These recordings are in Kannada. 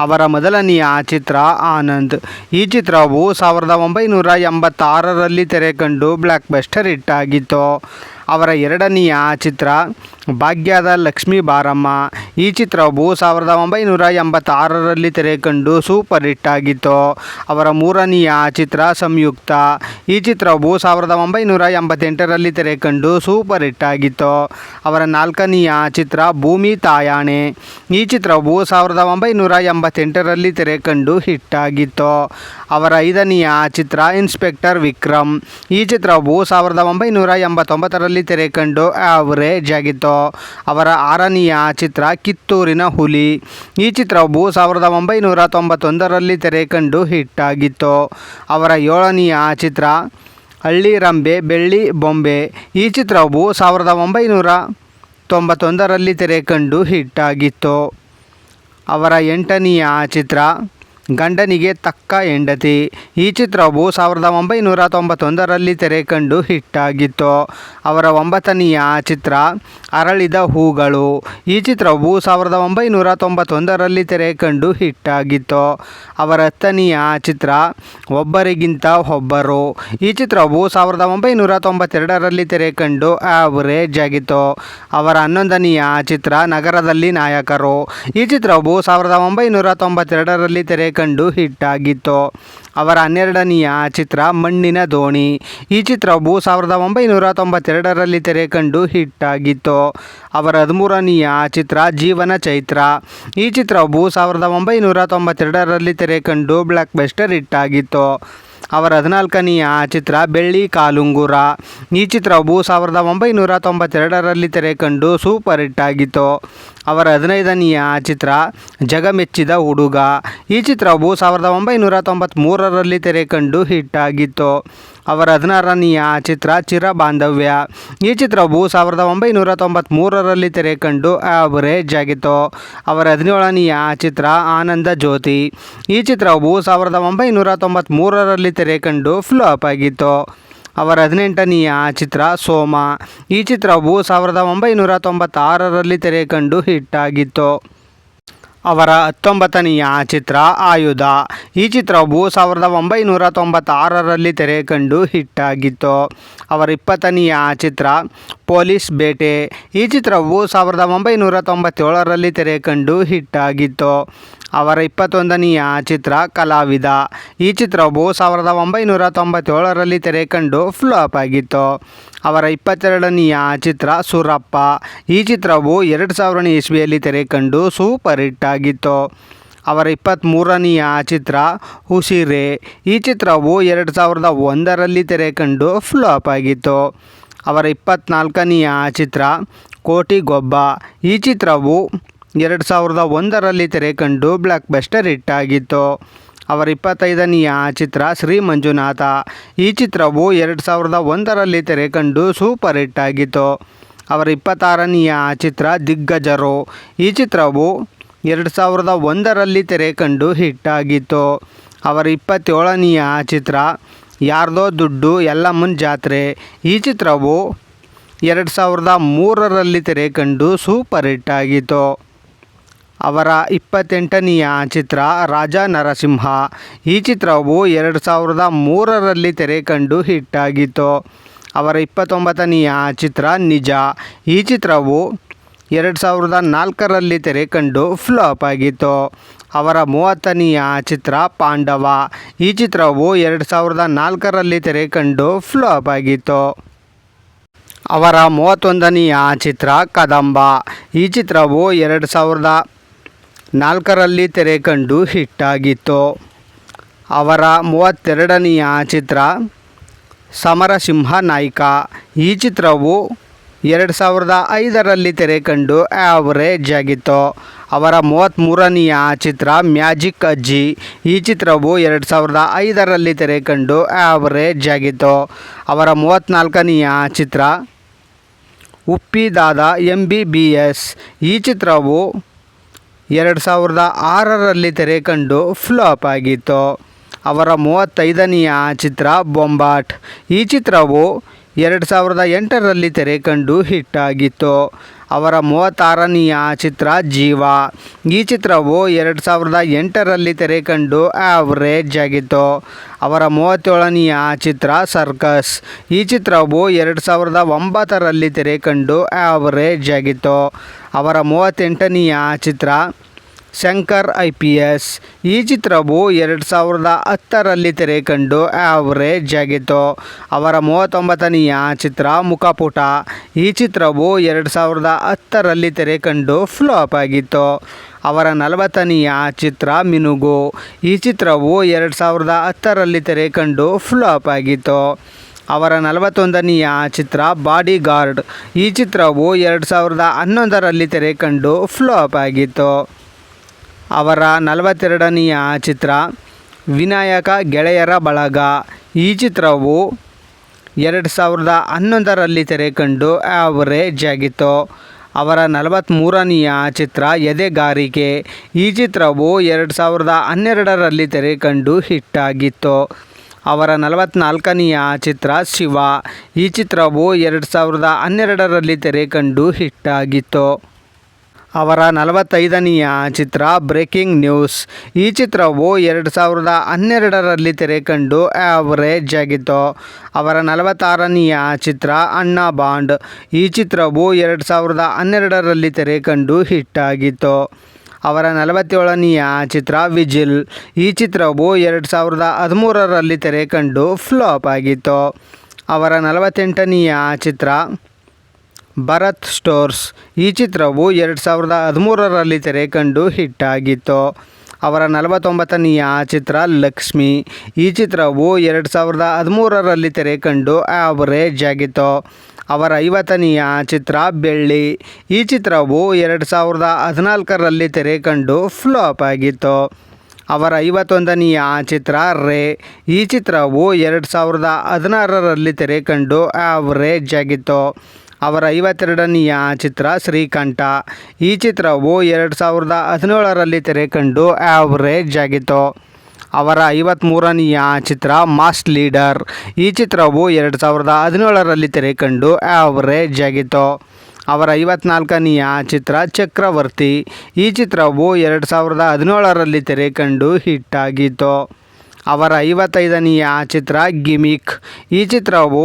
ಅವರ ಮೊದಲನೆಯ ಚಿತ್ರ ಆನಂದ್. ಈ ಚಿತ್ರವು ಸಾವಿರದ ಒಂಬೈನೂರ ಎಂಬತ್ತಾರರಲ್ಲಿ ತೆರೆ ಕಂಡು ಬ್ಲ್ಯಾಕ್ ಬಸ್ಟರ್ ಹಿಟ್ಟಾಗಿತ್ತು ಅವರ ಎರಡನೆಯ ಚಿತ್ರ ಭಾಗ್ಯದ ಲಕ್ಷ್ಮೀ ಬಾರಮ್ಮ. ಈ ಚಿತ್ರವು ಸಾವಿರದ ಒಂಬೈನೂರ ಎಂಬತ್ತಾರರಲ್ಲಿ ತೆರೆ ಕಂಡು ಸೂಪರ್ ಹಿಟ್ ಆಗಿತ್ತು. ಅವರ ಮೂರನೆಯ ಚಿತ್ರ ಸಂಯುಕ್ತ. ಈ ಚಿತ್ರವು ಸಾವಿರದ ಒಂಬೈನೂರ ಎಂಬತ್ತೆಂಟರಲ್ಲಿ ತೆರೆ ಕಂಡು ಸೂಪರ್ ಹಿಟ್ ಆಗಿತ್ತು. ಅವರ ನಾಲ್ಕನೆಯ ಚಿತ್ರ ಭೂಮಿ ತಾಯಾಣೆ. ಈ ಚಿತ್ರವು ಸಾವಿರದ ಒಂಬೈನೂರ ಎಂಬತ್ತೆಂಟರಲ್ಲಿ ತೆರೆ ಕಂಡು ಹಿಟ್ ಆಗಿತ್ತು. ಅವರ ಐದನೆಯ ಚಿತ್ರ ಇನ್ಸ್ಪೆಕ್ಟರ್ ವಿಕ್ರಮ್. ಈ ಚಿತ್ರವು ಸಾವಿರದ ಒಂಬೈನೂರ ಎಂಬತ್ತೊಂಬತ್ತರಲ್ಲಿ ತೆರೆ ಕಂಡು ಆವರೇಜ್ ಆಗಿತ್ತು. ಅವರ ಆರನೆಯ ಚಿತ್ರ ಕಿತ್ತೂರಿನ ಹುಲಿ. ಈ ಚಿತ್ರವು ಸಾವಿರದ ಒಂಬೈನೂರ ತೊಂಬತ್ತೊಂದರಲ್ಲಿ ತೆರೆ ಕಂಡು ಹಿಟ್ ಆಗಿತ್ತು ಅವರ ಏಳನೆಯ ಚಿತ್ರ ಹಳ್ಳಿ ರಂಬೆ, ಬೆಳ್ಳಿ ಬೊಂಬೆ. ಈ ಚಿತ್ರವು ಸಾವಿರದ ಒಂಬೈನೂರ ತೊಂಬತ್ತೊಂದರಲ್ಲಿ ತೆರೆ ಕಂಡು ಹಿಟ್ ಆಗಿತ್ತು ಅವರ ಎಂಟನೆಯ ಚಿತ್ರ ಗಂಡನಿಗೆ ತಕ್ಕ ಹೆಂಡತಿ. ಈ ಚಿತ್ರವು ಸಾವಿರದ ಒಂಬೈನೂರ ತೊಂಬತ್ತೊಂದರಲ್ಲಿ ತೆರೆ ಕಂಡು ಹಿಟ್ ಆಗಿತ್ತು ಅವರ ಒಂಬತ್ತನೆಯ ಚಿತ್ರ, ಅರಳಿದ ಹೂಗಳು. ಈ ಚಿತ್ರವು ಸಾವಿರದ ಒಂಬೈನೂರ ತೊಂಬತ್ತೊಂದರಲ್ಲಿ ತೆರೆ ಕಂಡು ಹಿಟ್ ಆಗಿತ್ತು ಅವರ ಹತ್ತನೆಯ ಚಿತ್ರ, ಒಬ್ಬರಿಗಿಂತ ಒಬ್ಬರು. ಈ ಚಿತ್ರವು ಸಾವಿರದ ಒಂಬೈನೂರ ತೊಂಬತ್ತೆರಡರಲ್ಲಿ ತೆರೆ ಕಂಡು ಆವರೇಜ್ ಆಗಿತ್ತು. ಅವರ ಹನ್ನೊಂದನೆಯ ಚಿತ್ರ, ನಗರದಲ್ಲಿ ನಾಯಕರು. ಈ ಚಿತ್ರವು ಸಾವಿರದ ಒಂಬೈನೂರ ತೊಂಬತ್ತೆರಡರಲ್ಲಿ ತೆರೆ ಕಂಡು ಹಿಟ್ ಆಗಿತ್ತು ಅವರ ಹನ್ನೆರಡನೆಯ ಚಿತ್ರ ಮಣ್ಣಿನ ದೋಣಿ. ಈ ಚಿತ್ರವು ಸಾವಿರದ ಒಂಬೈನೂರ ತೊಂಬತ್ತೆರಡರಲ್ಲಿ ತೆರೆ ಕಂಡು ಹಿಟ್ ಆಗಿತ್ತು ಅವರ ಹದಿಮೂರನೆಯ ಚಿತ್ರ ಜೀವನ ಚೈತ್ರ. ಈ ಚಿತ್ರವು ಸಾವಿರದ ಒಂಬೈನೂರ ತೊಂಬತ್ತೆರಡರಲ್ಲಿ ತೆರೆ ಕಂಡು ಬ್ಲ್ಯಾಕ್ ಬೆಸ್ಟರ್ ಹಿಟ್ ಆಗಿತ್ತು ಅವರ ಹದಿನಾಲ್ಕನೆಯ ಚಿತ್ರ ಬೆಳ್ಳಿ ಕಾಲುಂಗುರ. ಈ ಚಿತ್ರವು ಸಾವಿರದ ಒಂಬೈನೂರ ತೊಂಬತ್ತೆರಡರಲ್ಲಿ ತೆರೆ ಕಂಡು ಸೂಪರ್ ಹಿಟ್ ಆಗಿತ್ತು ಅವರ ಹದಿನೈದನೆಯ ಚಿತ್ರ ಜಗಮೆಚ್ಚಿದ ಹುಡುಗ. ಈ ಚಿತ್ರವು ಸಾವಿರದ ಒಂಬೈನೂರ ತೊಂಬತ್ತ್ಮೂರರಲ್ಲಿ ತೆರೆ ಕಂಡು ಹಿಟ್ ಆಗಿತ್ತು. ಅವರ ಹದಿನಾರನೆಯ ಚಿತ್ರ ಚಿರ ಬಾಂಧವ್ಯ ಈ ಚಿತ್ರವು ಸಾವಿರದ ಒಂಬೈನೂರ ತೊಂಬತ್ತ್ಮೂರರಲ್ಲಿ ತೆರೆ ಕಂಡು ಆವರೇಜ್ ಆಗಿತ್ತು. ಅವರ ಹದಿನೇಳನೆಯ ಚಿತ್ರ ಆನಂದ ಜ್ಯೋತಿ. ಈ ಚಿತ್ರವು ಸಾವಿರದ ಒಂಬೈನೂರ ತೊಂಬತ್ತ್ಮೂರರಲ್ಲಿ ತೆರೆ ಕಂಡು ಫ್ಲಾಪ್ ಆಗಿತ್ತು. ಅವರ ಹದಿನೆಂಟನೆಯ ಚಿತ್ರ ಸೋಮ. ಈ ಚಿತ್ರವು ಸಾವಿರದ ಒಂಬೈನೂರ ತೊಂಬತ್ತಾರರಲ್ಲಿ ತೆರೆ ಕಂಡು ಹಿಟ್ ಆಗಿತ್ತು ಅವರ ಹತ್ತೊಂಬತ್ತನೆಯ ಚಿತ್ರ ಆಯುಧ. ಈ ಚಿತ್ರವು ಸಾವಿರದ ಒಂಬೈನೂರ ತೊಂಬತ್ತಾರರಲ್ಲಿ ತೆರೆ ಕಂಡು ಹಿಟ್ಟಾಗಿತ್ತು. ಅವರ ಇಪ್ಪತ್ತನೆಯ ಚಿತ್ರ ಪೊಲೀಸ್ ಬೇಟೆ. ಈ ಚಿತ್ರವು ಸಾವಿರದ ಒಂಬೈನೂರ ತೊಂಬತ್ತೇಳರಲ್ಲಿ ತೆರೆ ಕಂಡು ಹಿಟ್ ಆಗಿತ್ತು ಅವರ ಇಪ್ಪತ್ತೊಂದನೆಯ ಚಿತ್ರ ಕಲಾವಿದ. ಈ ಚಿತ್ರವು ಸಾವಿರದ ಒಂಬೈನೂರ ತೊಂಬತ್ತೇಳರಲ್ಲಿ ತೆರೆ ಕಂಡು ಫ್ಲಾಪ್ ಆಗಿತ್ತು. ಅವರ ಇಪ್ಪತ್ತೆರಡನೆಯ ಚಿತ್ರ ಸೂರಪ್ಪ. ಈ ಚಿತ್ರವು ಎರಡು ಸಾವಿರನೇ ಇಸ್ವಿಯಲ್ಲಿ ತೆರೆ ಕಂಡು ಸೂಪರ್ ಹಿಟ್ ಆಗಿತ್ತು. ಅವರ ಇಪ್ಪತ್ತ್ಮೂರನೆಯ ಚಿತ್ರ ಉಸಿರೆ. ಈ ಚಿತ್ರವು ಎರಡು ಸಾವಿರದ ಒಂದರಲ್ಲಿ ತೆರೆ ಕಂಡು ಫ್ಲಾಪ್ ಆಗಿತ್ತು. ಅವರ ಇಪ್ಪತ್ತ್ನಾಲ್ಕನೆಯ ಚಿತ್ರ ಕೋಟಿ ಗೊಬ್ಬ ಈ ಚಿತ್ರವು ಎರಡು ಸಾವಿರದ ಒಂದರಲ್ಲಿ ತೆರೆ ಕಂಡು ಬ್ಲ್ಯಾಕ್ ಬೆಸ್ಟರ್ ಹಿಟ್ ಆಗಿತ್ತು. ಅವರ ಇಪ್ಪತ್ತೈದನೆಯ ಚಿತ್ರ ಶ್ರೀ ಮಂಜುನಾಥ. ಈ ಚಿತ್ರವು ಎರಡು ಸಾವಿರದ ಒಂದರಲ್ಲಿ ತೆರೆ ಕಂಡು ಸೂಪರ್ ಹಿಟ್ ಆಗಿತ್ತು. ಅವರ ಇಪ್ಪತ್ತಾರನೆಯ ಚಿತ್ರ ದಿಗ್ಗಜರು. ಈ ಚಿತ್ರವು ಎರಡು ಸಾವಿರದ ಒಂದರಲ್ಲಿ ತೆರೆ ಕಂಡು ಹಿಟ್ ಆಗಿತ್ತು. ಅವರ ಇಪ್ಪತ್ತೇಳನೆಯ ಚಿತ್ರ ಯಾರ್ದೋ ದುಡ್ಡು ಎಲ್ಲಮ್ಮನ ಜಾತ್ರೆ. ಈ ಚಿತ್ರವು ಎರಡು ಸಾವಿರದ ಮೂರರಲ್ಲಿ ತೆರೆ ಕಂಡು ಸೂಪರ್ ಹಿಟ್ ಆಗಿತ್ತು. ಅವರ ಇಪ್ಪತ್ತೆಂಟನೆಯ ಚಿತ್ರ ರಾಜ ನರಸಿಂಹ. ಈ ಚಿತ್ರವು ಎರಡು ಸಾವಿರದ ಮೂರರಲ್ಲಿ ತೆರೆ ಕಂಡು ಹಿಟ್ ಆಗಿತ್ತು. ಅವರ ಇಪ್ಪತ್ತೊಂಬತ್ತನೆಯ ಚಿತ್ರ ನಿಜ. ಈ ಚಿತ್ರವು ಎರಡು ಸಾವಿರದ ನಾಲ್ಕರಲ್ಲಿ ತೆರೆ ಕಂಡು ಫ್ಲಾಪ್ ಆಗಿತ್ತು. ಅವರ ಮೂವತ್ತನೆಯ ಚಿತ್ರ ಪಾಂಡವ. ಈ ಚಿತ್ರವು ಎರಡು ಸಾವಿರದ ನಾಲ್ಕರಲ್ಲಿ ತೆರೆ ಕಂಡು ಫ್ಲಾಪ್ ಆಗಿತ್ತು. ಅವರ ಮೂವತ್ತೊಂದನೆಯ ಚಿತ್ರ ಕದಂಬ. ಈ ಚಿತ್ರವು ಎರಡು ಸಾವಿರದ ನಾಲ್ಕರಲ್ಲಿ ಹಿಟ್ ಆಗಿತ್ತು. ಅವರ ಮೂವತ್ತೆರಡನೆಯ ಚಿತ್ರ ಸಮರಸಿಂಹ ನಾಯ್ಕ. ಈ ಚಿತ್ರವು ಎರಡು ಸಾವಿರದ ಐದರಲ್ಲಿ ತೆರೆ ಕಂಡು ಆ್ಯಾವರೇಜ್ ಆಗಿತ್ತು. ಅವರ ಮೂವತ್ತ್ಮೂರನೆಯ ಚಿತ್ರ ಮ್ಯಾಜಿಕ್ ಅಜ್ಜಿ. ಈ ಚಿತ್ರವು ಎರಡು ಸಾವಿರದ ಐದರಲ್ಲಿ ತೆರೆ ಕಂಡು ಆವರೇಜ್ ಆಗಿತ್ತು. ಅವರ ಮೂವತ್ತ್ನಾಲ್ಕನೆಯ ಚಿತ್ರ Uppi Dada M B B S ಈ ಚಿತ್ರವು ಎರಡು ಸಾವಿರದ ಆರರಲ್ಲಿ ತೆರೆ ಕಂಡು ಫ್ಲಾಪ್ ಆಗಿತ್ತು. ಅವರ ಮೂವತ್ತೈದನೆಯ ಚಿತ್ರ ಬೊಂಬಾಟ್ ಈ ಚಿತ್ರವು ಎರಡು ಸಾವಿರದ ಎಂಟರಲ್ಲಿ ತೆರೆ ಕಂಡು ಹಿಟ್ ಆಗಿತ್ತು. ಅವರ ಮೂವತ್ತಾರನೆಯ ಚಿತ್ರ ಜೀವ. ಈ ಚಿತ್ರವು ಎರಡು ಸಾವಿರದ ಎಂಟರಲ್ಲಿ ತೆರೆ ಕಂಡು ಆವ್ರೇಜ್ ಆಗಿತ್ತು. ಅವರ ಮೂವತ್ತೇಳನೆಯ ಚಿತ್ರ ಸರ್ಕಸ್ ಈ ಚಿತ್ರವು ಎರಡು ಸಾವಿರದ ಒಂಬತ್ತರಲ್ಲಿ ತೆರೆ ಕಂಡು ಆವ್ರೇಜ್ ಆಗಿತ್ತು. ಅವರ ಮೂವತ್ತೆಂಟನೆಯ ಚಿತ್ರ ಶಂಕರ್ ಐ ಪಿ ಎಸ್. ಈ ಚಿತ್ರವು ಎರಡು ಸಾವಿರದ ಹತ್ತರಲ್ಲಿ ತೆರೆ ಕಂಡು ಆವರೇಜ್ ಆಗಿತ್ತು. ಅವರ ಮೂವತ್ತೊಂಬತ್ತನೆಯ ಚಿತ್ರ ಮುಖಪುಟ. ಈ ಚಿತ್ರವು ಎರಡು ಸಾವಿರದ ಹತ್ತರಲ್ಲಿ ತೆರೆ ಕಂಡು ಫ್ಲಾಪ್ ಆಗಿತ್ತು. ಅವರ ನಲವತ್ತನೆಯ ಚಿತ್ರ ಮಿನುಗು. ಈ ಚಿತ್ರವು ಎರಡು ಸಾವಿರದ ಹತ್ತರಲ್ಲಿ ತೆರೆ ಕಂಡು ಫ್ಲಾಪ್ ಆಗಿತ್ತು. ಅವರ ನಲವತ್ತೊಂದನೆಯ ಚಿತ್ರ ಬಾಡಿ ಗಾರ್ಡ್ ಈ ಚಿತ್ರವು ಎರಡು ಸಾವಿರದ ಹನ್ನೊಂದರಲ್ಲಿ ತೆರೆ ಕಂಡು ಫ್ಲಾಪ್ ಆಗಿತ್ತು. ಅವರ ನಲವತ್ತೆರಡನೆಯ ಚಿತ್ರ ವಿನಾಯಕ ಗೆಳೆಯರ ಬಳಗ. ಈ ಚಿತ್ರವು ಎರಡು ಸಾವಿರದ ಹನ್ನೊಂದರಲ್ಲಿ ತೆರೆ ಕಂಡು ಆವರೇಜ್ ಆಗಿತ್ತು. ಅವರ ನಲವತ್ತ್ಮೂರನೆಯ ಚಿತ್ರ ಎದೆಗಾರಿಕೆ. ಈ ಚಿತ್ರವು ಎರಡು ಸಾವಿರದ ಹನ್ನೆರಡರಲ್ಲಿ ತೆರೆ ಕಂಡು ಹಿಟ್ಟಾಗಿತ್ತು ಅವರ ನಲವತ್ತ್ನಾಲ್ಕನೆಯ ಚಿತ್ರ ಶಿವ. ಈ ಚಿತ್ರವು ಎರಡು ಸಾವಿರದ ಹನ್ನೆರಡರಲ್ಲಿ ತೆರೆ ಕಂಡು ಹಿಟ್ಟಾಗಿತ್ತು ಅವರ ನಲವತ್ತೈದನೆಯ ಚಿತ್ರ ಬ್ರೇಕಿಂಗ್ ನ್ಯೂಸ್. ಈ ಚಿತ್ರವು ಎರಡು ಸಾವಿರದ ಹನ್ನೆರಡರಲ್ಲಿ ತೆರೆ ಕಂಡು ಆವರೇಜ್ ಆಗಿತ್ತು. ಅವರ ನಲವತ್ತಾರನೆಯ ಚಿತ್ರ ಅಣ್ಣ ಬಾಂಡ್. ಈ ಚಿತ್ರವು ಎರಡು ಸಾವಿರದ ಹನ್ನೆರಡರಲ್ಲಿ ತೆರೆ ಕಂಡು ಹಿಟ್ಟಾಗಿತ್ತು ಅವರ ನಲವತ್ತೇಳನೆಯ ಚಿತ್ರ ವಿಜಿಲ್. ಈ ಚಿತ್ರವು ಎರಡು ಸಾವಿರದ ಹದಿಮೂರರಲ್ಲಿ ತೆರೆ ಕಂಡು ಫ್ಲಾಪ್ ಆಗಿತ್ತು. ಅವರ ನಲವತ್ತೆಂಟನೆಯ ಚಿತ್ರ ಭರತ್ ಸ್ಟೋರ್ಸ್. ಈ ಚಿತ್ರವು ಎರಡು ಸಾವಿರದ ಹದಿಮೂರರಲ್ಲಿ ತೆರೆ ಕಂಡು ಹಿಟ್ಟಾಗಿತ್ತು. ಅವರ ನಲವತ್ತೊಂಬತ್ತನೆಯ ಚಿತ್ರ ಲಕ್ಷ್ಮಿ. ಈ ಚಿತ್ರವು ಎರಡು ಸಾವಿರದ ಹದಿಮೂರರಲ್ಲಿ ತೆರೆ ಕಂಡು ಆವರೇಜ್ ಆಗಿತ್ತು. ಅವರ ಐವತ್ತನೆಯ ಚಿತ್ರ ಬೆಳ್ಳಿ. ಈ ಚಿತ್ರವು ಎರಡು ಸಾವಿರದ ಹದಿನಾಲ್ಕರಲ್ಲಿ ತೆರೆ ಕಂಡು ಫ್ಲಾಪ್ ಆಗಿತ್ತು. ಅವರ ಐವತ್ತೊಂದನೆಯ ಚಿತ್ರ ರೇ. ಈ ಚಿತ್ರವು ಎರಡು ಸಾವಿರದ ಹದಿನಾರರಲ್ಲಿ ತೆರೆ ಕಂಡು ಆವರೇಜ್ ಆಗಿತ್ತು. ಅವರ ಐವತ್ತೆರಡನೆಯ ಚಿತ್ರ ಶ್ರೀಕಂಠ. ಈ ಚಿತ್ರವು ಎರಡು ಸಾವಿರದ ಹದಿನೇಳರಲ್ಲಿ ತೆರೆ ಕಂಡು ಆವರೇಜ್ ಆಗಿತ್ತು. ಅವರ ಐವತ್ತ್ಮೂರನೆಯ ಚಿತ್ರ ಮಾಸ್ ಲೀಡರ್ ಈ ಚಿತ್ರವು ಎರಡು ಸಾವಿರದ ಹದಿನೇಳರಲ್ಲಿ ತೆರೆ ಕಂಡು ಆವರೇಜ್ ಆಗಿತ್ತು. ಅವರ ಐವತ್ನಾಲ್ಕನೆಯ ಚಿತ್ರ ಚಕ್ರವರ್ತಿ. ಈ ಚಿತ್ರವು ಎರಡು ಸಾವಿರದ ಹದಿನೇಳರಲ್ಲಿ ತೆರೆ ಕಂಡು ಹಿಟ್ಟಾಗಿತ್ತು ಅವರ ಐವತ್ತೈದನೆಯ ಚಿತ್ರ ಗಿಮಿಕ್ ಈ ಚಿತ್ರವು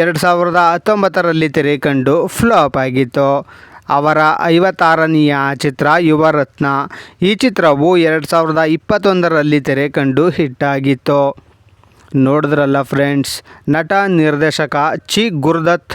ಎರಡು ಸಾವಿರದ ಹತ್ತೊಂಬತ್ತರಲ್ಲಿ ತೆರೆ ಕಂಡು ಫ್ಲಾಪ್ ಆಗಿತ್ತು. ಅವರ ಐವತ್ತಾರನೆಯ ಚಿತ್ರ ಯುವರತ್ನ. ಈ ಚಿತ್ರವು ಎರಡು ಸಾವಿರದ ಇಪ್ಪತ್ತೊಂದರಲ್ಲಿ ತೆರೆ ಕಂಡು ಹಿಟ್ಟಾಗಿತ್ತು ನೋಡಿದ್ರಲ್ಲ ಫ್ರೆಂಡ್ಸ್, ನಟ ನಿರ್ದೇಶಕ ಚಿ ಗುರುದತ್